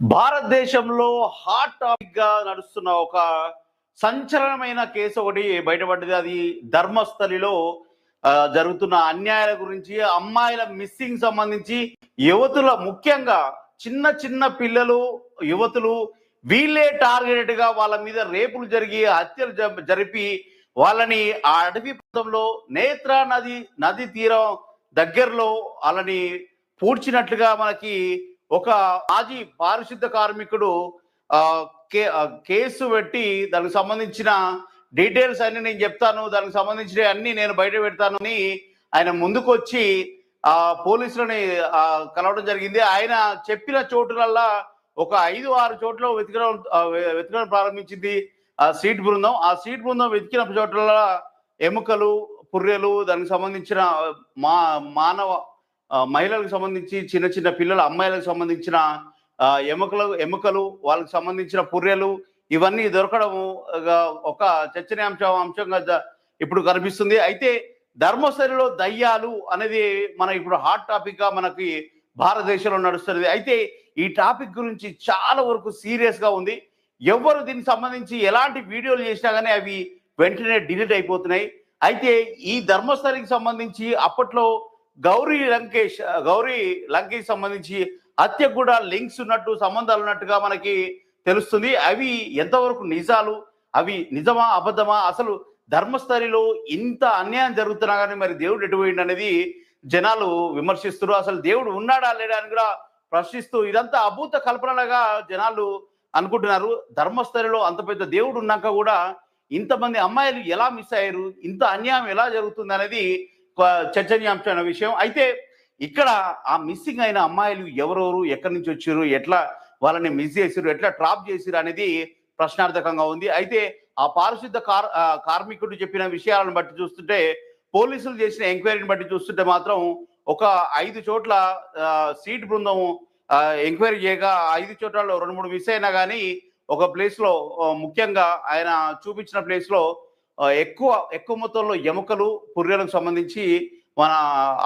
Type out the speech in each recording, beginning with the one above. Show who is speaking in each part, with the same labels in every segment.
Speaker 1: భారతదేశంలో హాట్ టాపిక్గా నడుస్తున్న ఒక సంచలనమైన కేసు ఒకటి బయటపడ్డది. అది ధర్మస్థలిలో జరుగుతున్న అన్యాయాల గురించి అమ్మాయిల మిస్సింగ్ సంబంధించి యువతుల ముఖ్యంగా చిన్న చిన్న పిల్లలు యువతులు వీళ్ళే టార్గెటెడ్గా వాళ్ళ మీద రేపులు జరిగి హత్యలు జ- జరిపి వాళ్ళని ఆ అడవి ప్రాంతంలో నేత్రా నది నది తీరం దగ్గరలో వాళ్ళని పూడ్చినట్లుగా మనకి ఒక మాజీ పారిశుద్ధ కార్మికుడు కేసు పెట్టి దానికి సంబంధించిన డీటెయిల్స్ అన్ని నేను చెప్తాను దానికి సంబంధించిన అన్ని నేను బయట పెడతాను అని ఆయన ముందుకు వచ్చి ఆ పోలీసులని కలవడం జరిగింది. ఆయన చెప్పిన చోటులల్లా ఒక ఐదు ఆరు చోట్ల వెతకడం వెతకడం ప్రారంభించింది ఆ సీట్ బృందం. ఆ సీట్ బృందం వెతికిన చోట్ల ఎముకలు పుర్రెలు దానికి సంబంధించిన మా మానవ మహిళలకు సంబంధించి చిన్న చిన్న పిల్లల అమ్మాయిలకు సంబంధించిన ఎముకలు ఎముకలు వాళ్ళకి సంబంధించిన పుర్రెలు ఇవన్నీ దొరకడము ఒక- చర్చనీయాంశ చర్చనీయాంశం అంశంగా ఇప్పుడు కనిపిస్తుంది. అయితే ధర్మస్థలిలో దయ్యాలు అనేది మన ఇప్పుడు హాట్ టాపిక్గా మనకి భారతదేశంలో నడుస్తున్నది. అయితే ఈ టాపిక్ గురించి చాలా వరకు సీరియస్గా ఉంది. ఎవరు దీనికి సంబంధించి ఎలాంటి వీడియోలు చేసినా కానీ అవి వెంటనే డిలీట్ అయిపోతున్నాయి. అయితే ఈ ధర్మస్థలికి సంబంధించి అప్పట్లో గౌరీ లంకేష్ గౌరీ లంకేష్ సంబంధించి హత్యకు కూడా లింక్స్ ఉన్నట్టు సంబంధాలు ఉన్నట్టుగా మనకి తెలుస్తుంది. అవి ఎంతవరకు నిజాలు? అవి నిజమా అబద్ధమా? అసలు ధర్మస్థలిలో ఇంత అన్యాయం జరుగుతున్నా కానీ మరి దేవుడు ఎటుపోయింది అనేది జనాలు విమర్శిస్తున్నారు. అసలు దేవుడు ఉన్నాడా లేడా అని కూడా ప్రశ్నిస్తూ ఇదంతా అభూత కల్పనలుగా జనాలు అనుకుంటున్నారు. ధర్మస్థలిలో అంత పెద్ద దేవుడు ఉన్నాక కూడా ఇంతమంది అమ్మాయిలు ఎలా మిస్ అయ్యారు? ఇంత అన్యాయం ఎలా జరుగుతుంది అనేది చర్చనీయాంశం చర్చనీయాంశమైన విషయం. అయితే ఇక్కడ ఆ మిస్సింగ్ అయిన అమ్మాయిలు ఎవరెవరు ఎక్కడి నుంచి వచ్చారు ఎట్లా వాళ్ళని మిస్ చేసారు ఎట్లా ట్రాప్ చేసిరు అనేది ప్రశ్నార్థకంగా ఉంది. అయితే ఆ పారిశుద్ధ కార్ కార్మికుడు చెప్పిన విషయాలను బట్టి చూస్తుంటే పోలీసులు చేసిన ఎంక్వైరీని బట్టి చూస్తుంటే మాత్రం ఒక ఐదు చోట్ల సీట్ బృందం ఎంక్వైరీ చేయగా ఐదు చోట్ల రెండు మూడు మిస్ అయినా కానీ ఒక ప్లేస్లో ముఖ్యంగా ఆయన చూపించిన ప్లేస్లో ఎక్కువ ఎక్కువ మొత్తంలో ఎముకలు పుర్రెలకు సంబంధించి మన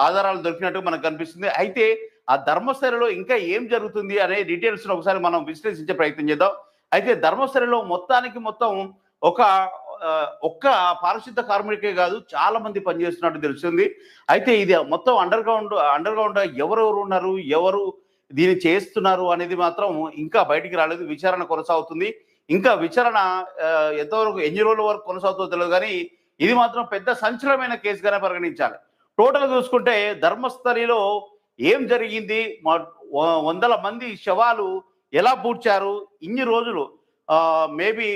Speaker 1: ఆధారాలు దొరికినట్టు మనకు కనిపిస్తుంది. అయితే ఆ ధర్మస్థలిలో ఇంకా ఏం జరుగుతుంది అనే డీటెయిల్స్ ఒకసారి మనం విశ్లేషించే ప్రయత్నం చేద్దాం. అయితే ధర్మస్థలిలో మొత్తానికి మొత్తం ఒక ఒక్క పారిశుద్ధ కార్మికే కాదు చాలా మంది పనిచేస్తున్నట్టు తెలుస్తుంది. అయితే ఇది మొత్తం అండర్ గ్రౌండ్ అండర్ గ్రౌండ్ ఎవరెవరు ఉన్నారు ఎవరు దీన్ని చేస్తున్నారు అనేది మాత్రం ఇంకా బయటికి రాలేదు. విచారణ కొనసాగుతుంది. ఇంకా విచారణ ఎంతవరకు ఎన్ని రోజుల వరకు కొనసాగుతుందో తెలియదు కానీ ఇది మాత్రం పెద్ద సంచలనమైన కేసుగానే పరిగణించాలి. టోటల్ చూసుకుంటే ధర్మస్థలిలో ఏం జరిగింది? వందల మంది శవాలు ఎలా పూడ్చారు? ఇన్ని రోజులు మేబీ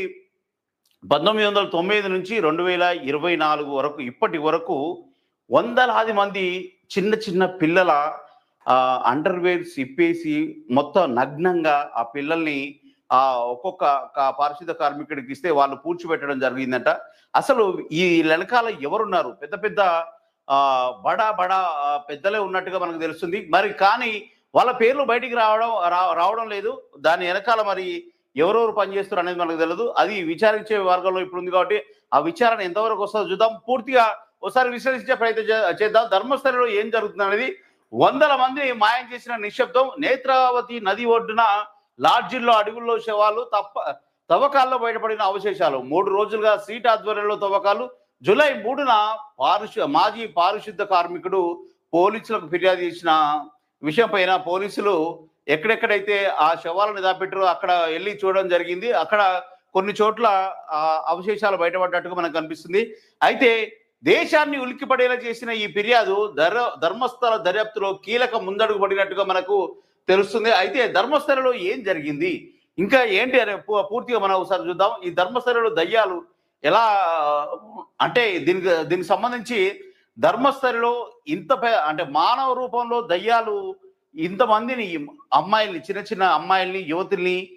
Speaker 1: పంతొమ్మిది వందల తొమ్మిది నుంచి రెండు వేల ఇరవై నాలుగు వరకు ఇప్పటి వరకు వందలాది మంది చిన్న చిన్న పిల్లల అండర్వేర్స్ ఇప్పేసి మొత్తం నగ్నంగా ఆ పిల్లల్ని ఆ ఒక్కొక్క పారిశుద్ధ కార్మికుడికి ఇస్తే వాళ్ళు పూడ్చిపెట్టడం జరిగిందంట. అసలు ఈ వెనకాల ఎవరున్నారు? పెద్ద పెద్ద ఆ బడా బడా పెద్దలే ఉన్నట్టుగా మనకు తెలుస్తుంది. మరి కానీ వాళ్ళ పేర్లు బయటికి రావడం రా- రావడం లేదు. దాని వెనకాల మరి ఎవరెవరు పనిచేస్తారు అనేది మనకు తెలియదు అది విచారించే వర్గంలో ఇప్పుడు ఉంది కాబట్టి ఆ విచారణ ఎంతవరకు వస్తుందో చూద్దాం. పూర్తిగా ఒకసారి విశ్లేషించే ప్రయత్నం చేద్దాం. ధర్మస్థలిలో ఏం జరుగుతుంది అనేది వందల మంది మాయం చేసిన నిశ్శబ్దం. నేత్రావతి నది ఒడ్డున లాడ్జిల్లో అడవుల్లో శవాలు తప్ప తవ్వకాల్లో బయటపడిన అవశేషాలు. మూడు రోజులుగా సీట్ ఆధ్వర్యంలో తవ్వకాలు. జూలై మూడున పారిశు మాజీ పారిశుద్ధ కార్మికుడు పోలీసులకు ఫిర్యాదు చేసిన విషయం పైన పోలీసులు ఎక్కడెక్కడైతే ఆ శవాలను దాపెట్టారో అక్కడ వెళ్ళి చూడడం జరిగింది. అక్కడ కొన్ని చోట్ల అవశేషాలు బయటపడ్డట్టుగా మనకు కనిపిస్తుంది. అయితే దేశాన్ని ఉలిక్కిపడేలా చేసిన ఈ ఫిర్యాదు ధర ధర్మస్థల దర్యాప్తులో కీలక ముందడుగు పడినట్టుగా మనకు తెలుస్తుంది. అయితే ధర్మస్థలలో ఏం జరిగింది? ఇంకా ఏంటి అనే పూ- పూర్తిగా మనం ఒకసారి చూద్దాం. ఈ ధర్మస్థలలో దయ్యాలు ఎలా అంటే దీనికి దీనికి సంబంధించి ధర్మస్థలిలో ఇంత అంటే మానవ రూపంలో దయ్యాలు ఇంతమందిని అమ్మాయిల్ని చిన్న చిన్న అమ్మాయిల్ని యువతుల్ని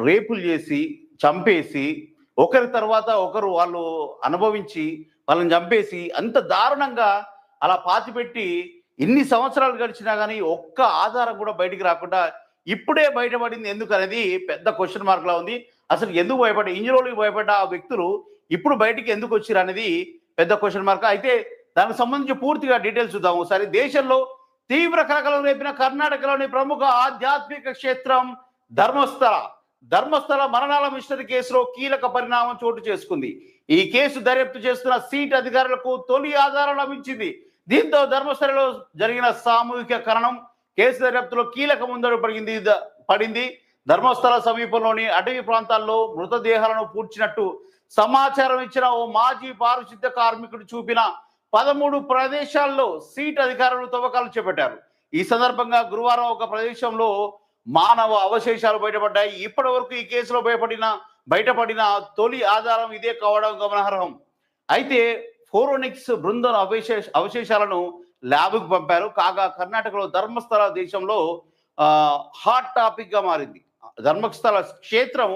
Speaker 1: రేపులు చేసి చంపేసి ఒకరి తర్వాత ఒకరు వాళ్ళు అనుభవించి వాళ్ళని చంపేసి అంత దారుణంగా అలా పాతిపెట్టి ఇన్ని సంవత్సరాలు గడిచినా కానీ ఒక్క ఆధారం కూడా బయటికి రాకుండా ఇప్పుడే బయటపడింది ఎందుకు అనేది పెద్ద క్వశ్చన్ మార్క్ లా ఉంది. అసలు ఎందుకు భయపడ్డ ఇన్ని రోజులకు భయపడ్డ ఆ వ్యక్తులు ఇప్పుడు బయటికి ఎందుకు వచ్చారు అనేది పెద్ద క్వశ్చన్ మార్క్ అయితే దానికి సంబంధించి పూర్తిగా డీటెయిల్స్ చూద్దాం. ఒకసారి దేశంలో తీవ్ర కలకలం రేపిన కర్ణాటకలోని ప్రముఖ ఆధ్యాత్మిక క్షేత్రం ధర్మస్థల. ధర్మస్థల మరణాల మిస్టరీ కేసులో కీలక పరిణామం చోటు చేసుకుంది. ఈ కేసు దర్యాప్తు చేస్తున్న సీట్ అధికారులకు తొలి ఆధారం లభించింది. దీంతో ధర్మశాలలో జరిగిన సామూహిక కరణం కేసు దర్యాప్తులో కీలక ముందడు పడింది పడింది. ధర్మస్థల సమీపంలోని అటవీ ప్రాంతాల్లో మృతదేహాలను పూడ్చినట్టు సమాచారం ఇచ్చిన ఓ మాజీ పారిశుద్ధ్య కార్మికుడు చూపిన పదమూడు ప్రదేశాల్లో సీట్ అధికారులు తవ్వకాలు చేపట్టారు. ఈ సందర్భంగా గురువారం ఒక ప్రదేశంలో మానవ అవశేషాలు బయటపడ్డాయి. ఇప్పటి వరకు ఈ కేసులో భయపడిన బయటపడిన తొలి ఆధారం ఇదే కావడం గమనార్హం. అయితే ఫోరోనిక్స్ బృందం అవశేష అవశేషాలను ల్యాబ్కు పంపారు. కాగా కర్ణాటకలో ధర్మస్థల దేశంలో హాట్ టాపిక్గా మారింది. ధర్మస్థల క్షేత్రం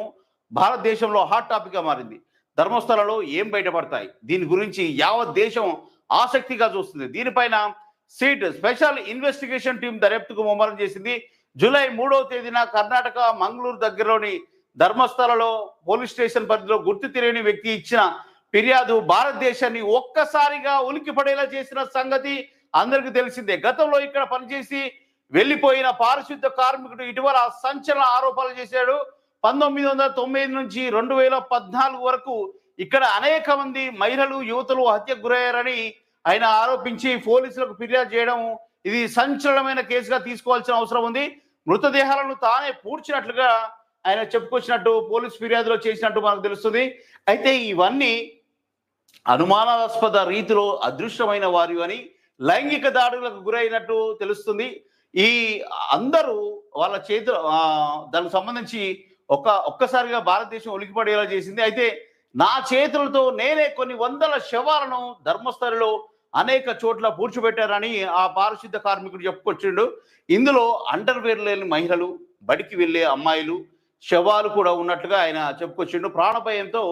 Speaker 1: భారతదేశంలో హాట్ టాపిక్గా మారింది. ధర్మస్థలలో ఏం బయటపడతాయి? దీని గురించి యావత్ దేశం ఆసక్తిగా చూస్తుంది. దీనిపైన సీట్ స్పెషల్ ఇన్వెస్టిగేషన్ టీం దర్యాప్తుకు ముమ్మరం చేసింది. జూలై మూడవ తేదీన కర్ణాటక మంగళూరు దగ్గరలోని ధర్మస్థలలో పోలీస్ స్టేషన్ పరిధిలో గుర్తు తెలియని వ్యక్తి ఇచ్చిన ఫిర్యాదు భారతదేశాన్ని ఒక్కసారిగా ఉలికి పడేలా చేసిన సంగతి అందరికీ తెలిసిందే. గతంలో ఇక్కడ పనిచేసి వెళ్ళిపోయిన పారిశుద్ధ కార్మికుడు ఇటీవల సంచలన ఆరోపణలు చేశాడు. పంతొమ్మిది వందల తొమ్మిది నుంచి రెండు వేల పద్నాలుగు వరకు ఇక్కడ అనేక మంది మహిళలు యువతులు హత్యకు గురయ్యారని ఆయన ఆరోపించి పోలీసులకు ఫిర్యాదు చేయడం ఇది సంచలనమైన కేసుగా తీసుకోవాల్సిన అవసరం ఉంది. మృతదేహాలను తానే పూడ్చినట్లుగా ఆయన చెప్పుకొచ్చినట్టు పోలీస్ ఫిర్యాదులో చేసినట్టు మనకు తెలుస్తుంది. అయితే ఇవన్నీ అనుమానాస్పద రీతిలో అదృష్టమైన వారు అని లైంగిక దాడులకు గురైనట్టు తెలుస్తుంది. ఈ అందరూ వాళ్ళ చేతులు దానికి సంబంధించి ఒక ఒక్కసారిగా భారతదేశం ఉలికిపడేలా చేసింది. అయితే నా చేతులతో నేనే కొన్ని వందల శవాలను ధర్మస్థలిలో అనేక చోట్ల పూడ్చిపెట్టారని ఆ పారిశుద్ధ కార్మికుడు చెప్పుకొచ్చిండు. ఇందులో అండర్వేర్ లేని మహిళలు బడికి వెళ్ళే అమ్మాయిలు శవాలు కూడా ఉన్నట్లుగా ఆయన చెప్పుకొచ్చిండు. ప్రాణభయంతో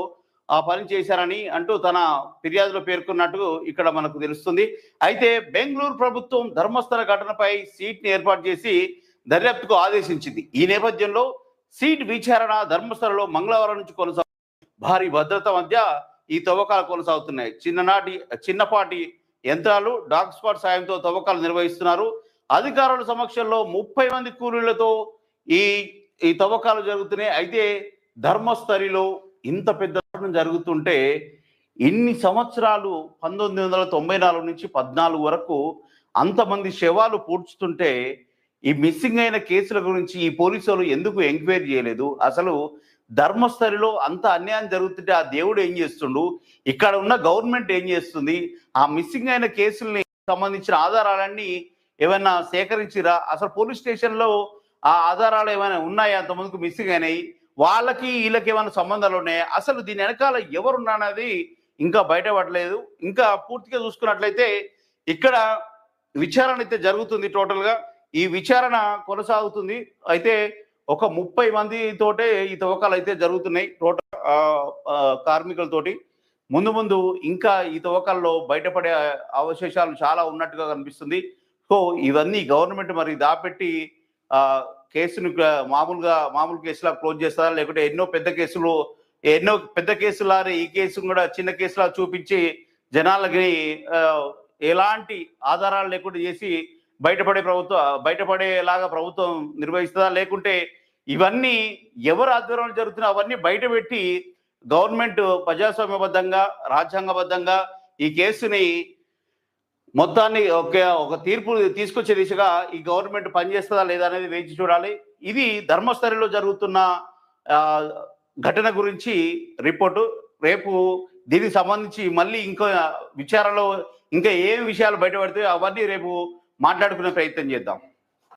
Speaker 1: ఆ పని చేశారని అంటూ తన ఫిర్యాదులో పేర్కొన్నట్టు ఇక్కడ మనకు తెలుస్తుంది. అయితే బెంగళూరు ప్రభుత్వం ధర్మస్థల ఘటనపై సీట్ని ఏర్పాటు చేసి దర్యాప్తుకు ఆదేశించింది. ఈ నేపథ్యంలో సీట్ విచారణ ధర్మస్థలలో మంగళవారం నుంచి కొనసాగు భారీ భద్రత మధ్య ఈ తవ్వకాలు కొనసాగుతున్నాయి. చిన్ననాటి చిన్నపాటి యంత్రాలు డాగ్ స్పాట్ సాయంతో తవ్వకాలు నిర్వహిస్తున్నారు. అధికారుల సమక్షంలో ముప్పై మంది కూలీలతో ఈ ఈ తవ్వకాలు జరుగుతున్నాయి. అయితే ధర్మస్థలిలో ఇంత పెద్ద జరుగుతుంటే ఇన్ని సంవత్సరాలు పంతొమ్మిది వందల తొంభై నాలుగు నుంచి పద్నాలుగు వరకు అంతమంది శవాలు పూడ్చుతుంటే ఈ మిస్సింగ్ అయిన కేసుల గురించి ఈ పోలీసులు ఎందుకు ఎంక్వైరీ చేయలేదు? అసలు ధర్మస్థలిలో అంత అన్యాయం జరుగుతుంటే ఆ దేవుడు ఏం చేస్తుండు? ఇక్కడ ఉన్న గవర్నమెంట్ ఏం చేస్తుంది? ఆ మిస్సింగ్ అయిన కేసుల్ని సంబంధించిన ఆధారాలన్నీ ఏమైనా సేకరించిరా? అసలు పోలీస్ స్టేషన్లో ఆ ఆధారాలు ఏమైనా ఉన్నాయా? అంతమందికి మిస్సింగ్ అయినాయి. వాళ్ళకి వీళ్ళకి ఏమైనా సంబంధాలు ఉన్నాయా? అసలు దీని వెనకాల ఎవరున్నానది ఇంకా బయటపడలేదు. ఇంకా పూర్తిగా చూసుకున్నట్లయితే ఇక్కడ విచారణ అయితే జరుగుతుంది టోటల్గా. ఈ విచారణ కొనసాగుతుంది. అయితే ఒక ముప్పై మంది తోటే ఈ తవ్వకాలు అయితే జరుగుతున్నాయి టోటల్ కార్మికులతోటి. ముందు ముందు ఇంకా ఈ తవ్వకాల్లో బయటపడే అవశేషాలు చాలా ఉన్నట్టుగా కనిపిస్తుంది. సో ఇవన్నీ గవర్నమెంట్ మరి దాపెట్టి కేసును మామూలుగా మామూలు కేసులా క్లోజ్ చేస్తారా? లేకుంటే ఎన్నో పెద్ద కేసులు ఎన్నో పెద్ద కేసులారి ఈ కేసు కూడా చిన్న కేసులా చూపించి జనాలకి ఎలాంటి ఆధారాలు లేకుండా చేసి బయటపడే ప్రభుత్వం బయటపడేలాగా ప్రభుత్వం నిర్వహిస్తుందా? లేకుంటే ఇవన్నీ ఎవరు ఆధ్వర్యంలో జరుగుతున్నా అవన్నీ బయటపెట్టి గవర్నమెంట్ ప్రజాస్వామ్యబద్ధంగా రాజ్యాంగబద్ధంగా ఈ కేసుని మొత్తాన్ని ఒక ఒక తీర్పు తీసుకొచ్చే దిశగా ఈ గవర్నమెంట్ పనిచేస్తుందా లేదా అనేది వేచి చూడాలి. ఇది ధర్మస్థలిలో జరుగుతున్న ఘటన గురించి రిపోర్టు. రేపు దీనికి సంబంధించి మళ్ళీ ఇంకో విచారణలో ఇంకా ఏం విషయాలు బయటపడితే అవన్నీ రేపు మాట్లాడుకునే ప్రయత్నం చేద్దాం.